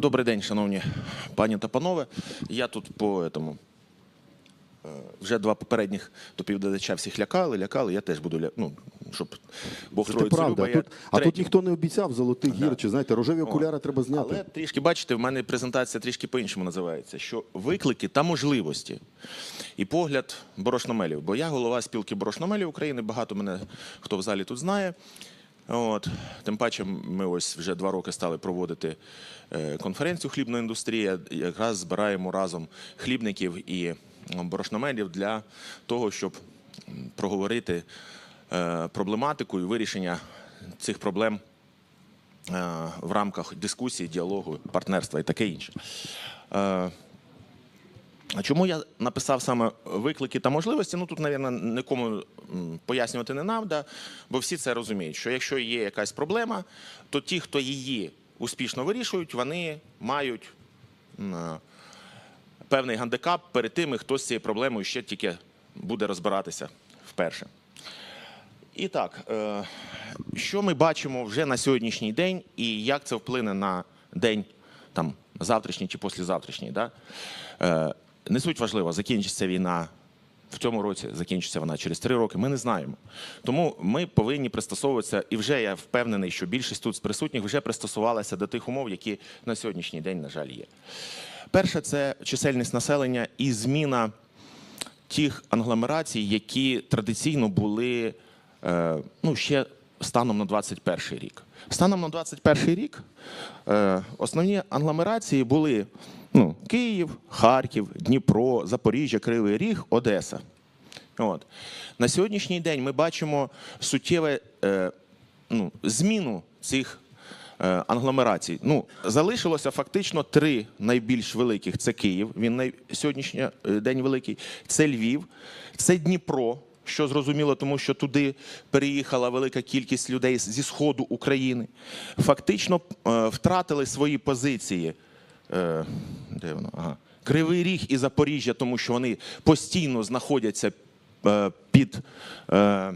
Добрий день, шановні пані та панове. Я тут по этому. е, Вже два попередніх доповідача всіх лякали, лякали. Я теж буду ля... ну, щоб Бог Це Троїцю правда. люба, А я тут, а тут ніхто не обіцяв золотих гір, чи знаєте, рожеві окуляри треба зняти. Але трішки бачите, в мене презентація трішки по-іншому називається: що виклики та можливості і погляд борошномелів. Бо я голова спілки борошномелів України. Багато мене хто в залі тут знає. От тим паче, ми ось вже два роки стали проводити е, конференцію хлібна індустрія. Якраз збираємо разом хлібників і м, борошномелів для того, щоб проговорити е, проблематику і вирішення цих проблем е, в рамках дискусії, діалогу, партнерства і таке інше. Е, А чому я написав саме виклики та можливості? Ну тут, мабуть, нікому пояснювати не треба, бо всі це розуміють, що якщо є якась проблема, то ті, хто її успішно вирішують, вони мають е, певний гандикап перед тими, хто з цією проблемою ще тільки буде розбиратися вперше. І так, е, що ми бачимо вже на сьогоднішній день, і як це вплине на день там, завтрашній чи післязавтрашній? Да? Не суть важливо, закінчиться війна в цьому році, закінчиться вона через три роки. Ми не знаємо. Тому ми повинні пристосовуватися, і вже я впевнений, що більшість тут з присутніх вже пристосувалася до тих умов, які на сьогоднішній день, на жаль, є. Перше, це чисельність населення і зміна тих англомерацій, які традиційно були е, ну, ще станом на 21 рік. Станом на 21 рік е, основні англомерації були ну, Київ, Харків, Дніпро, Запоріжжя, Кривий Ріг, Одеса. От. На сьогоднішній день ми бачимо суттєве е, ну, зміну цих е, англомерацій. Ну, залишилося фактично три найбільш великих: це Київ, він на сьогоднішній е, день великий, це Львів, це Дніпро. Що зрозуміло, тому що туди переїхала велика кількість людей зі сходу України. Фактично е, втратили свої позиції. Е, де воно? Ага. Кривий Ріг і Запоріжжя, тому що вони постійно знаходяться е, під е,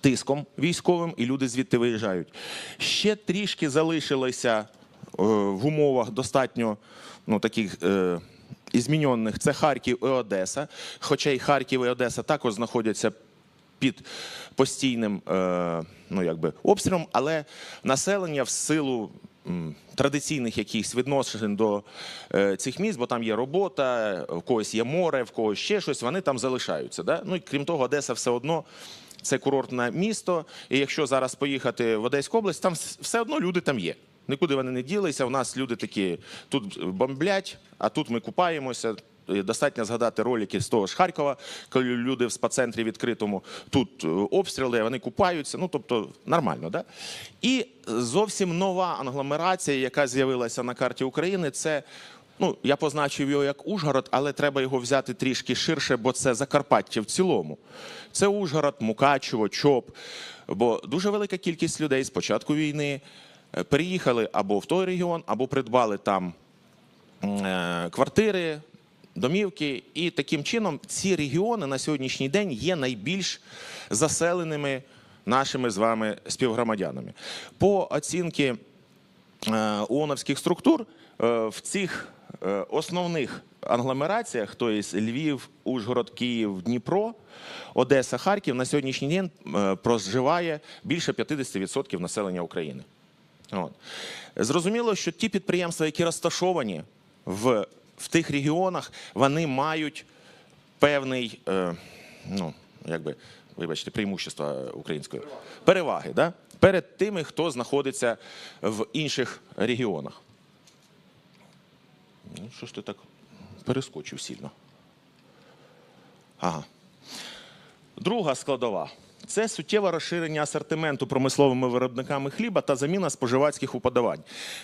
тиском військовим, і люди звідти виїжджають. Ще трішки залишилося е, в умовах достатньо ну, таких. Е, і зміньонних це Харків і Одеса. Хоча і Харків і Одеса також знаходяться під постійним е, ну, якби, обстрілом, але населення в силу традиційних якихось відношень до е, цих міст, бо там є робота, в когось є море, в когось ще щось, вони там залишаються. Да? Ну і крім того, Одеса все одно. Це курортне місто, і якщо зараз поїхати в Одеську область, там все одно люди там є. Нікуди вони не ділися. У нас люди такі тут бомблять, а тут ми купаємося. І Достатньо згадати ролики з того ж Харкова, коли люди в спа-центрі відкритому тут е, обстріли, вони купаються. Ну тобто нормально, да? І зовсім нова англомерація, яка з'явилася на карті України, це. Ну, я позначив його як Ужгород, але треба його взяти трішки ширше, бо це Закарпаття в цілому. Це Ужгород, Мукачево, Чоп. Бо дуже велика кількість людей з початку війни е, переїхали або в той регіон, або придбали там е, квартири, домівки. І таким чином ці регіони на сьогоднішній день є найбільш заселеними нашими з вами співгромадянами. По оцінки е, ООНовських структур е, в цих е, основних англомераціях, тобто Львів, Ужгород, Київ, Дніпро, Одеса, Харків, на сьогоднішній день проживає більше 50% населення України. От. Зрозуміло, що ті підприємства, які розташовані в, в тих регіонах, вони мають певний, е, ну, якби, вибачте, преимущество української переваги да? перед тими, хто знаходиться в інших регіонах. Ну, що ж ти так перескочив сильно? Ага. Друга складова це суттєве розширення асортименту промисловими виробниками хліба та заміна споживацьких уподобань.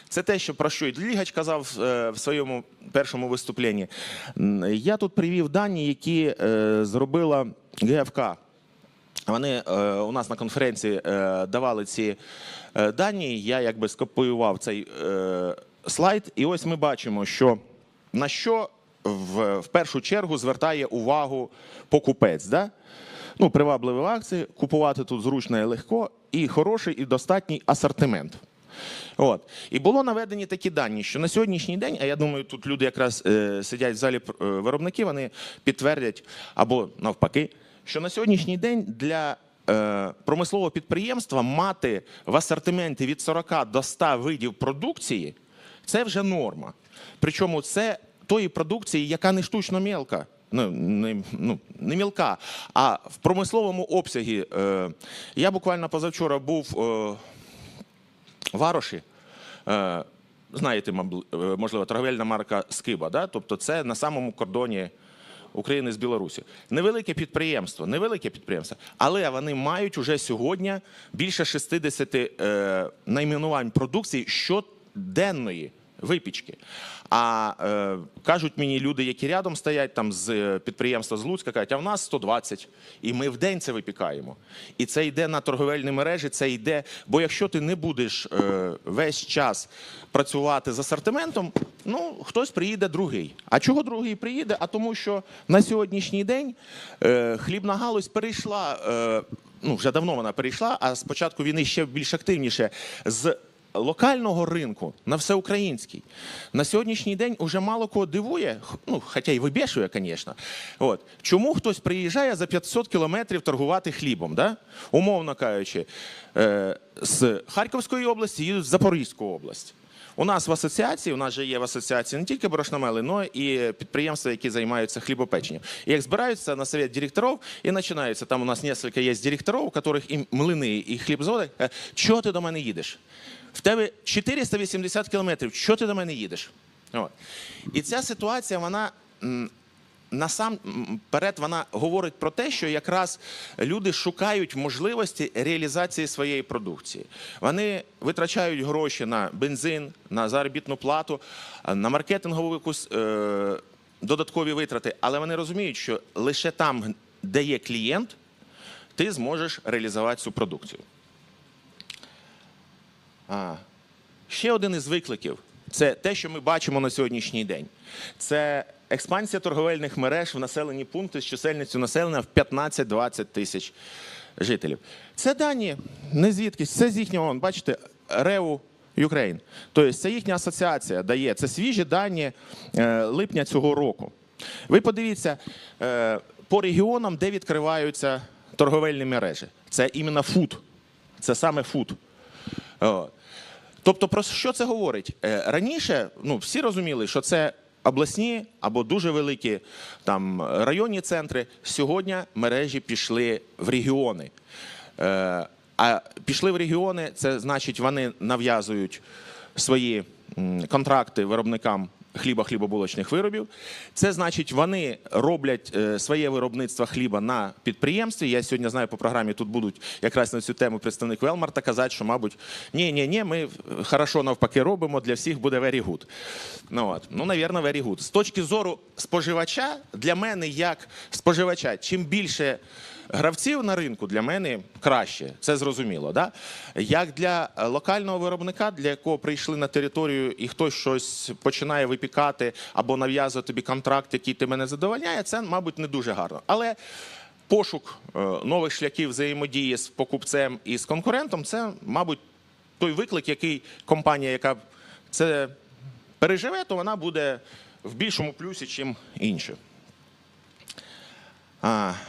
Це те, що про що і Длігач казав е, в своєму першому виступленні. Я тут привів дані, які е, зробила ГФК. Вони е, у нас на конференції давали ці дані. Я якби скопіював цей слайд, і ось ми бачимо, що на що в першу чергу звертає увагу покупець. Да? Ну, привабливі акції, купувати тут зручно і легко, і хороший, і достатній асортимент. От. І було наведені такі дані, що на сьогоднішній день, а я думаю, тут люди якраз е, сидять в залі е, виробники, вони підтвердять або навпаки, що на сьогоднішній день для е, промислового підприємства мати в асортименті від 40 до 100 видів продукції це вже норма. Причому це тої продукції, яка не штучно мелка. Ну, не, ну, не мілка, а в промисловому обсягі. Е, я буквально позавчора був е, Вароші, е, знаєте, е, можливо, торговельна марка Скиба, да? тобто це на самому кордоні України з Білорусі. Невелике підприємство, невелике підприємство, але вони мають уже сьогодні більше 60 е, найменувань продукції щоденної. Випічки. А е, кажуть мені люди, які рядом стоять там з е, підприємства з Луцька, кажуть, а в нас 120, і ми в день це випікаємо. І це йде на торговельні мережі, це йде. Бо якщо ти не будеш е, весь час працювати з асортиментом, ну хтось приїде другий. А чого другий приїде? А тому, що на сьогоднішній день е, хлібна галузь перейшла. Е, ну вже давно вона перейшла, а з початку війни ще більш активніше з локального ринку на всеукраїнський. На сьогоднішній день уже мало кого дивує, ну, хоча й вибішує, звісно. От. Чому хтось приїжджає за 500 кілометрів торгувати хлібом, да? умовно кажучи, е, з Харківської області їдуть в Запорізьку область. У нас в асоціації, у нас же є в асоціації не тільки борошномели, але і підприємства, які займаються хлібопеченням. І як збираються на совет директорів, і починається, там у нас кілька є директорів, у яких і млини, і хлібзаводи. Е, Чого ти до мене їдеш? В тебе 480 кілометрів, чого ти до мене їдеш? От. І ця ситуація, вона насамперед вона говорить про те, що якраз люди шукають можливості реалізації своєї продукції. Вони витрачають гроші на бензин, на заробітну плату, на маркетингову якусь е, додаткові витрати, але вони розуміють, що лише там, де є клієнт, ти зможеш реалізувати цю продукцію. Ще один із викликів це те, що ми бачимо на сьогоднішній день. Це експансія торговельних мереж в населені пункти з чисельністю населення в 15-20 тисяч жителів. Це дані не звідки, це з їхнього, бачите, РЕУ Ukraine. Тобто це їхня асоціація дає. Це свіжі дані е, липня цього року. Ви подивіться е, по регіонам, де відкриваються торговельні мережі. Це іменно фуд. Це саме фуд. Тобто, про що це говорить? Е, Раніше ну, всі розуміли, що це обласні або дуже великі там, районні центри. Сьогодні мережі пішли в регіони. Е, А пішли в регіони, це значить, вони нав'язують свої контракти виробникам хліба хлібобулочних виробів. Це значить, вони роблять е, своє виробництво хліба на підприємстві. Я сьогодні знаю по програмі, тут будуть якраз на цю тему представник Велмарта казати, що, мабуть, ні, ні, ні, ми хорошо навпаки робимо, для всіх буде very good. Ну, от. ну, навірно, very good. З точки зору споживача, для мене як споживача, чим більше гравців на ринку для мене краще, це зрозуміло. Да? Як для е, локального виробника, для якого прийшли на територію і хтось щось починає випікати або нав'язує тобі контракт, який ти мене задовольняє, це, мабуть, не дуже гарно. Але пошук е, нових шляхів взаємодії з покупцем і з конкурентом це, мабуть, той виклик, який компанія, яка це переживе, то вона буде в більшому плюсі, ніж інші.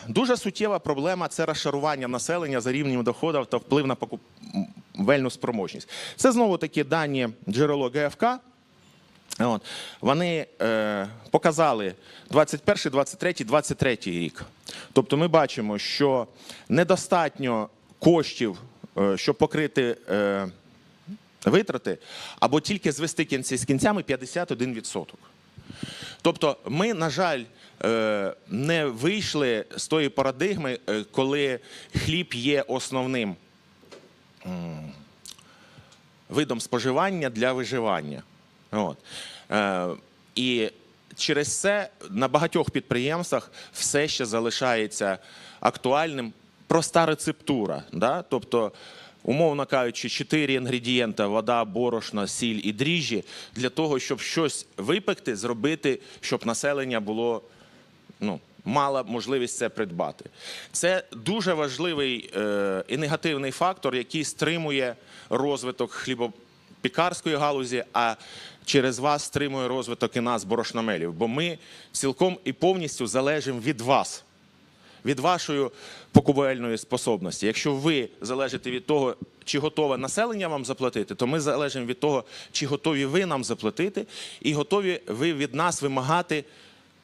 Дуже суттєва проблема це розшарування населення за рівнем доходів та вплив на покупельну спроможність. Це знову таки дані джерело ГФК. От. Вони е, показали 21, 23, 23 рік. Тобто ми бачимо, що недостатньо коштів, е, щоб покрити е, витрати, або тільки звести кінці з кінцями 51%. Тобто, ми, на жаль, не вийшли з тої парадигми, е, коли хліб є основним видом споживання для виживання. От. Е, І через це на багатьох підприємствах все ще залишається актуальним проста рецептура. Да? Тобто, умовно кажучи, чотири інгредієнта: вода, борошно, сіль і дріжджі для того, щоб щось випекти, зробити, щоб населення було ну, мала можливість це придбати. Це дуже важливий е, і негативний фактор, який стримує розвиток хлібо, пікарської галузі, а через вас стримує розвиток і нас, борошномелів. Бо ми цілком і повністю залежимо від вас від вашої покупельної способності. Якщо ви залежите від того, чи готове населення вам заплатити, то ми залежимо від того, чи готові ви нам заплатити, і готові ви від нас вимагати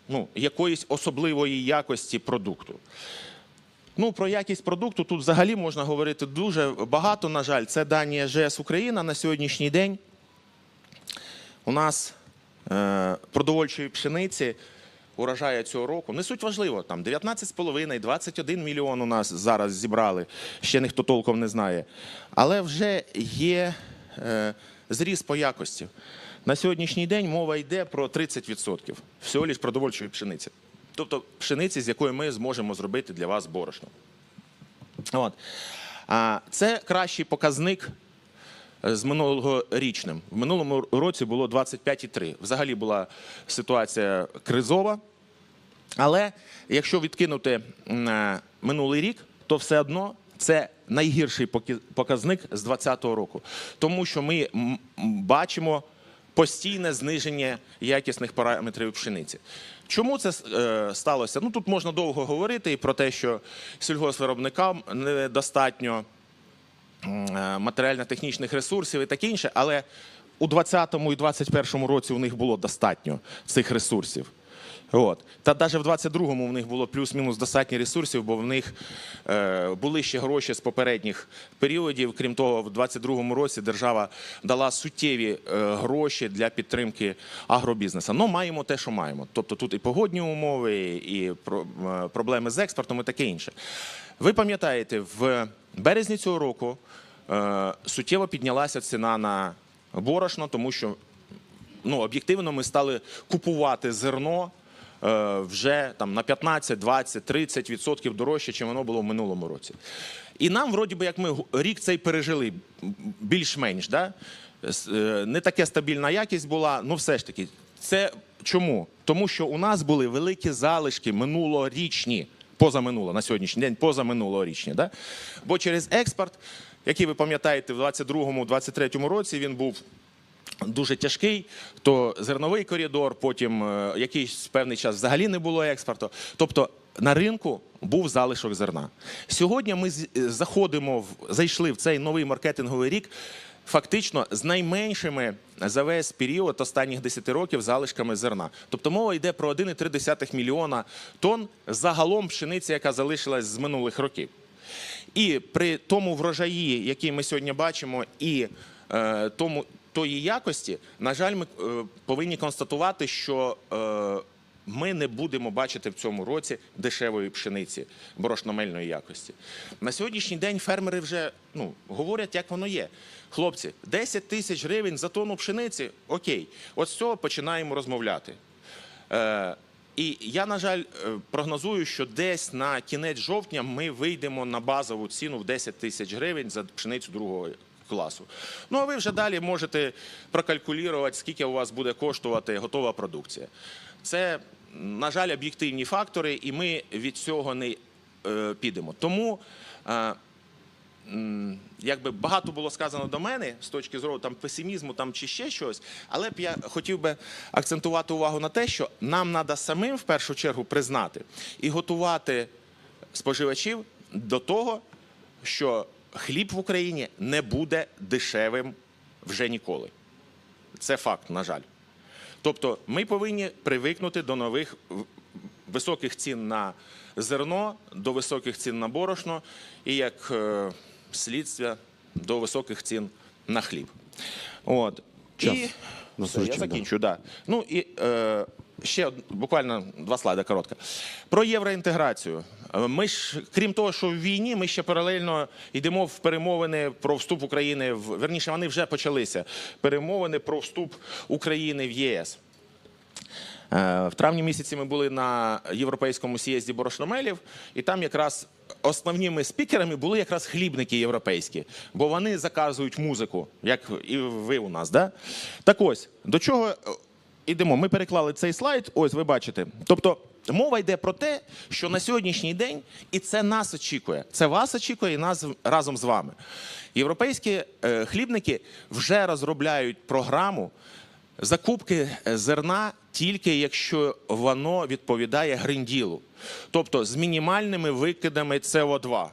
ну, якоїсь особливої якості продукту. Ну, про якість продукту тут взагалі можна говорити дуже багато. На жаль, це дані ЖС Україна на сьогоднішній день. У нас е, продовольчої пшениці урожаю цього року не суть важливо. Там 19,5, 21 мільйон у нас зараз зібрали. Ще ніхто толком не знає. Але вже є е, зріс по якості. На сьогоднішній день мова йде про 30% всього лиш продовольчої пшениці. Тобто пшениці, з якої ми зможемо зробити для вас борошно. От. Це кращий показник е, з минулорічним. В минулому році було 25,3. Взагалі була ситуація кризова. Але якщо відкинути е, минулий рік, то все одно це найгірший показник з 2020 року. Тому що ми бачимо постійне зниження якісних параметрів пшениці. Чому це е, сталося? Ну тут можна довго говорити і про те, що сільгоспвиробникам недостатньо е, матеріально-технічних ресурсів і таке інше, але у 2020 і 2021 році у них було достатньо цих ресурсів. От. Та навіть в 22-му в них було плюс-мінус достатньо ресурсів, бо в них е, були ще гроші з попередніх періодів. Крім того, в 22-му році держава дала суттєві е, гроші для підтримки агробізнесу. Ну, маємо те, що маємо. Тобто тут і погодні умови, і про- е, проблеми з експортом, і таке інше. Ви пам'ятаєте, в березні цього року е, суттєво піднялася ціна на борошно, тому що ну, об'єктивно ми стали купувати зерно вже там, на 15, 20, 30 відсотків дорожче, ніж воно було в минулому році. І нам, вроді би, як ми рік цей пережили більш-менш, да? Е, не така стабільна якість була, ну все ж таки. Це чому? Тому що у нас були великі залишки минулорічні, позаминуло на сьогоднішній день, позаминулорічні. Да? Бо через експорт, який ви пам'ятаєте, в 22-23 році він був дуже тяжкий, то зерновий коридор, потім е, якийсь певний час взагалі не було експорту. Тобто на ринку був залишок зерна. Сьогодні ми е, заходимо зайшли в цей новий маркетинговий рік. Фактично з найменшими за весь період останніх 10 років залишками зерна. Тобто мова йде про 1,3 мільйона тонн загалом пшениці, яка залишилась з минулих років. І при тому врожаї, який ми сьогодні бачимо, і е, тому тої якості, на жаль, ми е, повинні констатувати, що е, ми не будемо бачити в цьому році дешевої пшениці борошномельної якості. На сьогоднішній день фермери вже ну, говорять, як воно є. Хлопці, 10 тисяч гривень за тонну пшениці, окей, от з цього починаємо розмовляти. Е, і я, на жаль, прогнозую, що десь на кінець жовтня ми вийдемо на базову ціну в 10 тисяч гривень за пшеницю другого класу. Ну а ви вже далі можете прокалькулювати, скільки у вас буде коштувати готова продукція. Це, на жаль, об'єктивні фактори, і ми від цього не е, підемо. Тому. е, якби багато було сказано до мене з точки зору там песимізму там чи ще щось, але б я хотів би акцентувати увагу на те, що нам треба самим в першу чергу признати і готувати споживачів до того, що хліб в Україні не буде дешевим вже ніколи. Це факт, на жаль. Тобто ми повинні привикнути до нових високих цін на зерно, до високих цін на борошно і як е, слідство до високих цін на хліб. От. Час. І все, я закінчу. Да. Ну і е, ще буквально два слайди коротко. Про євроінтеграцію. Е, Ми ж, крім того, що в війні, ми ще паралельно йдемо в перемовини про вступ України в верніше, вони вже почалися. Перемовини про вступ України в ЄС. Е, В травні місяці ми були на європейському сієзді борошномелів, і там якраз основними спікерами були якраз хлібники європейські, бо вони заказують музику, як і ви у нас. Да? Так ось, до чого йдемо? Ми переклали цей слайд, ось ви бачите. Тобто мова йде про те, що на сьогоднішній день, і це нас очікує, це вас очікує і нас разом з вами. Європейські е, хлібники вже розробляють програму закупки е, зерна тільки якщо воно відповідає гринділу, тобто з мінімальними викидами СО2.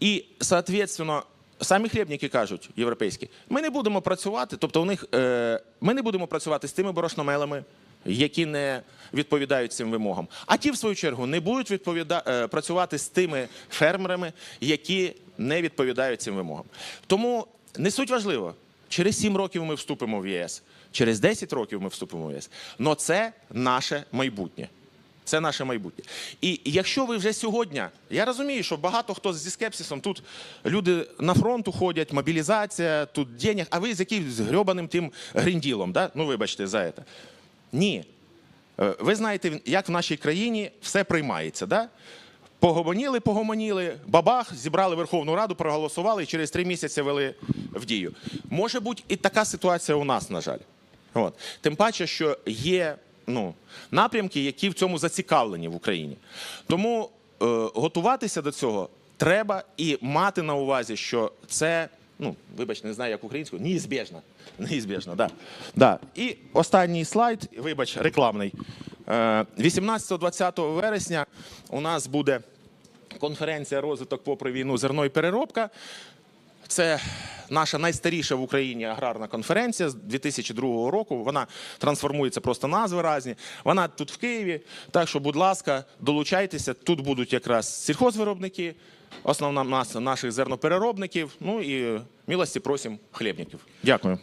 І, соответственно, самі хлібники кажуть, європейські, ми не будемо працювати, тобто у них е, ми не будемо працювати з тими борошномелами, які не відповідають цим вимогам. А ті, в свою чергу, не будуть відповіда... е, працювати з тими фермерами, які не відповідають цим вимогам. Тому не суть важливо, через 7 років ми вступимо в ЄС, через 10 років ми вступимо в ЄС. Но це наше майбутнє. Це наше майбутнє. І якщо ви вже сьогодні, я розумію, що багато хто зі скепсисом, тут люди на фронту ходять, мобілізація, тут денег, а ви з якимсь грьобаним тим грінділом, да? ну вибачте за це. Ні. Е, Ви знаєте, як в нашій країні все приймається. Да? Погомоніли, погомоніли, бабах, зібрали Верховну Раду, проголосували і через три місяці вели в дію. Може бути і така ситуація у нас, на жаль. От. Тим паче, що є ну, напрямки, які в цьому зацікавлені в Україні. Тому е, готуватися до цього треба і мати на увазі, що це, ну, вибач, не знаю, як українською, неізбіжно. Неізбіжно, да. Да. І останній слайд, вибач, рекламний. Е, 18-20 вересня у нас буде конференція розвиток попри війну зерно і переробка. Це наша найстаріша в Україні аграрна конференція з 2002 року. Вона трансформується просто назви разні. Вона тут в Києві. Так що, будь ласка, долучайтеся. Тут будуть якраз сільхозвиробники, основна маса наших зернопереробників. Ну і милості просимо хлібників. Дякую.